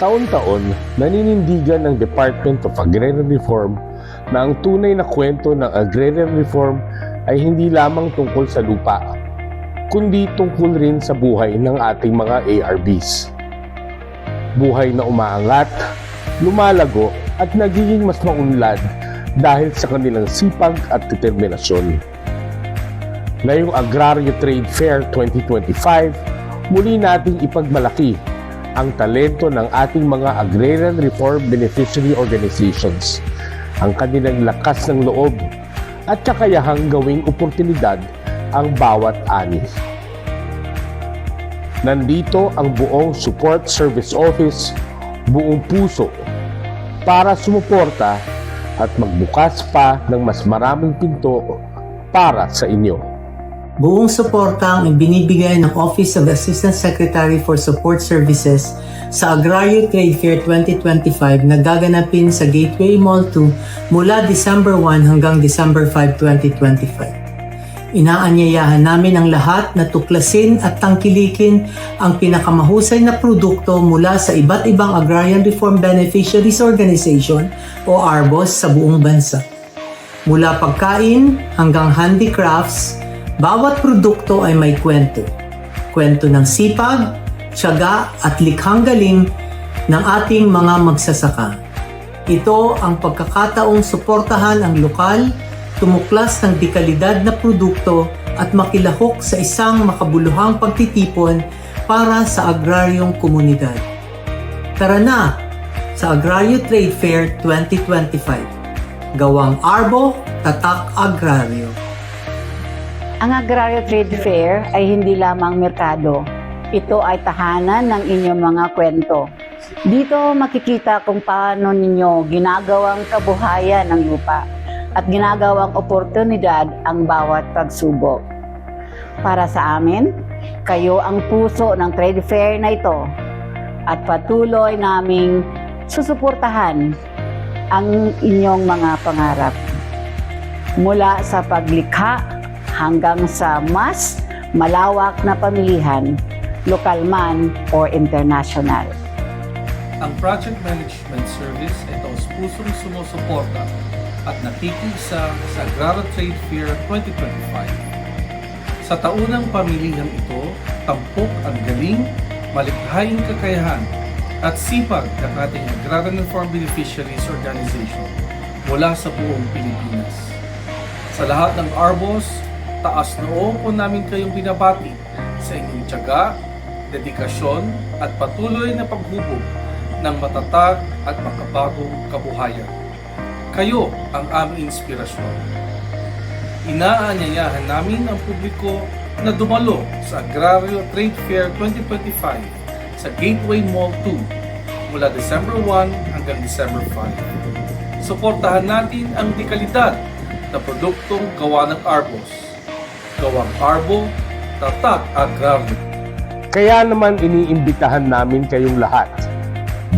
Taon-taon, naninindigan ng Department of Agrarian Reform na ang tunay na kwento ng agrarian reform ay hindi lamang tungkol sa lupa, kundi tungkol rin sa buhay ng ating mga ARBs. Buhay na umaangat, lumalago at nagiging mas maunlad dahil sa kanilang sipag at determinasyon. Ngayong Agrario Trade Fair 2025, muli nating ipagmalaki ang talento ng ating mga agrarian reform beneficiary organizations, ang kanilang lakas ng loob at kakayahang gawing oportunidad ang bawat ani. Nandito ang buong Support Service Office, buong puso, para sumuporta at magbukas pa ng mas maraming pinto para sa inyo. Buong suporta ang ibinibigay ng Office of Assistant Secretary for Support Services sa Agrario Trade Fair 2025 na gaganapin sa Gateway Mall 2 mula December 1 hanggang December 5, 2025. Inaanyayahan namin ang lahat na tuklasin at tangkilikin ang pinakamahusay na produkto mula sa iba't ibang Agrarian Reform Beneficiaries Organization o ARBOS sa buong bansa. Mula pagkain hanggang handicrafts, bawat produkto ay may kwento. Kwento ng sipag, tiyaga at likhang galing ng ating mga magsasaka. Ito ang pagkakataong suportahan ang lokal, tumuklas ng dekalidad na produkto at makilahok sa isang makabuluhang pagtitipon para sa agraryong komunidad. Tara na sa Agrario Trade Fair 2025. Gawang Arbo, Tatak Agraryo. Ang Agrario Trade Fair ay hindi lamang merkado. Ito ay tahanan ng inyong mga kwento. Dito makikita kung paano ninyo ginagawang kabuhayan ng lupa at ginagawang oportunidad ang bawat pagsubok. Para sa amin, kayo ang puso ng trade fair na ito at patuloy naming susuportahan ang inyong mga pangarap. Mula sa paglikha hanggang sa mas malawak na pamilihan, lokal man or international. Ang Project Management Service ay taos pusong sumusuporta at nakikisa sa Agraro Trade Fair 2025. Sa taunang pamilihang ito, tampok ang galing, malikhaing kakayahan at sipag ng ating Agrarian Farm Beneficiaries Organization mula sa buong Pilipinas. Sa lahat ng ARBOS, taas noo po namin kayong binabati sa inyong tiyaga, dedikasyon at patuloy na paghubog ng matatag at makabagong kabuhayan. Kayo ang aming inspirasyon. Inaanyayahan namin ang publiko na dumalo sa Agrario Trade Fair 2025 sa Gateway Mall 2 mula December 1 hanggang December 5. Suportahan natin ang dekalidad na produktong gawa ng Arbos. Gawang Arbo, tatak agraryo. Kaya naman iniimbitahan namin kayong lahat,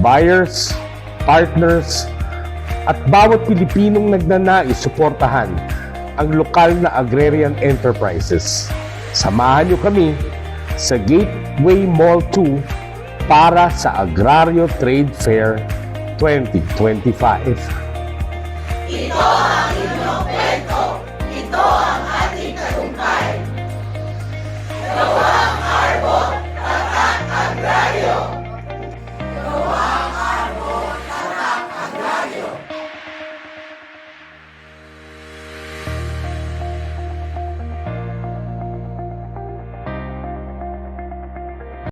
buyers, partners, at bawat Pilipinong nagnanais suportahan ang lokal na agrarian enterprises. Samahan niyo kami sa Gateway Mall 2 para sa Agrario Trade Fair 2025. Ito the